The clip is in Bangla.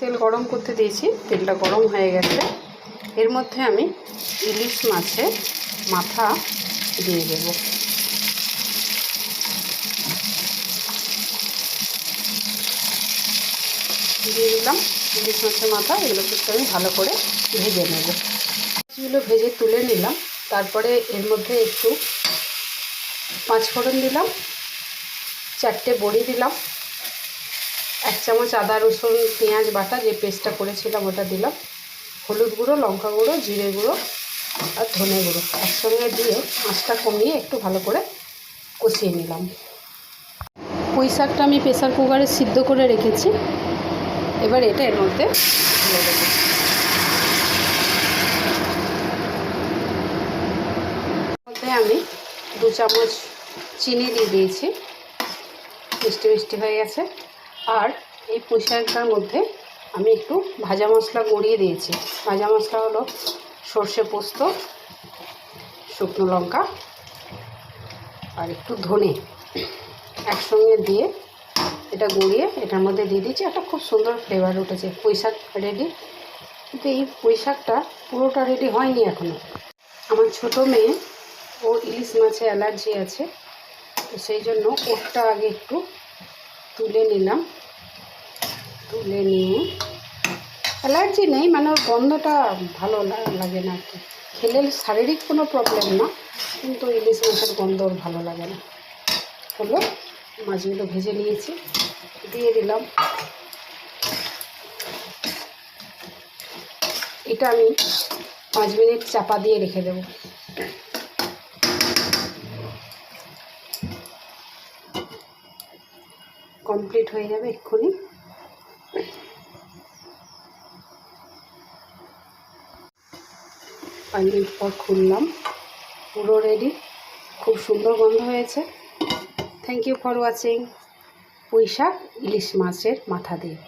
তেল গরম করতে দিয়েছি, তেলটা গরম হয়ে গেছে। এর মধ্যে আমি ইলিশ মাছের মাথা দিয়ে দেব। দিয়ে দিলাম ইলিশ মাছের মাথা, এগুলো কিন্তু আমি ভালো করে ভেজে নেব। মাছগুলো ভেজে তুলে নিলাম, তারপরে এর মধ্যে একটু পাঁচফোড়ন দিলাম, চারটে বড়ি দিলাম এক চামচ আদা, রসুন, পেঁয়াজ বাটা, যে পেস্টটা করেছিলাম ওটা দিলাম। হলুদ গুঁড়ো, লঙ্কা গুঁড়ো, জিরে গুঁড়ো আর ধনে গুঁড়ো। একসঙ্গে দিয়ে মাছটা কমিয়ে একটু ভালো করে কষিয়ে নিলাম। পুঁই শাকটা আমি প্রেশার কুকারে সিদ্ধ করে রেখেছি। এবার এটা এর মধ্যে ঢেলে দেবো। মধ্যে আমি দু চামচ চিনি দিয়ে দিয়েছি। মিষ্টি মিষ্টি হয়ে গেছে। আর এই পুঁই শাকটার মধ্যে আমি একটু ভাজা মশলা গড়িয়ে দিয়েছি। ভাজা মশলা হলো সর্ষে পোস্ত, শুকনো লঙ্কা আর একটু ধনে একসঙ্গে দিয়ে এটা গড়িয়ে এটার মধ্যে দিয়ে দিচ্ছি একটা খুব সুন্দর ফ্লেভার উঠেছে। পুঁই রেডি কিন্তু এই পুঁই শাকটা পুরোটা রেডি হয়নি এখনও আমার ছোটো মেয়ে, ও ইলিশ মাছে অ্যালার্জি আছে, তো সেই জন্য ওরটা আগে একটু তুলে নিলাম। তুলে নিয়ে। অ্যালার্জি নেই মানে ওর গন্ধটা ভালো লাগে না আর কি। খেলে শারীরিক কোনো প্রবলেম না, কিন্তু ইলিশ মাছের গন্ধ ওর ভালো লাগে না। হলো, মাছগুলো ভেজে নিয়েছি, দিয়ে দিলাম। এটা আমি পাঁচ মিনিট চাপা দিয়ে রেখে দেবো। কমপ্লিট হয়ে যাবে এক্ষুনি। পাঁচ মিনিট পর খুললাম। পুরো রেডি খুব সুন্দর গন্ধ হয়েছে। থ্যাংক ইউ ফর ওয়াচিং পুঁইশাক, ইলিশ মাছের মাথা দিয়ে।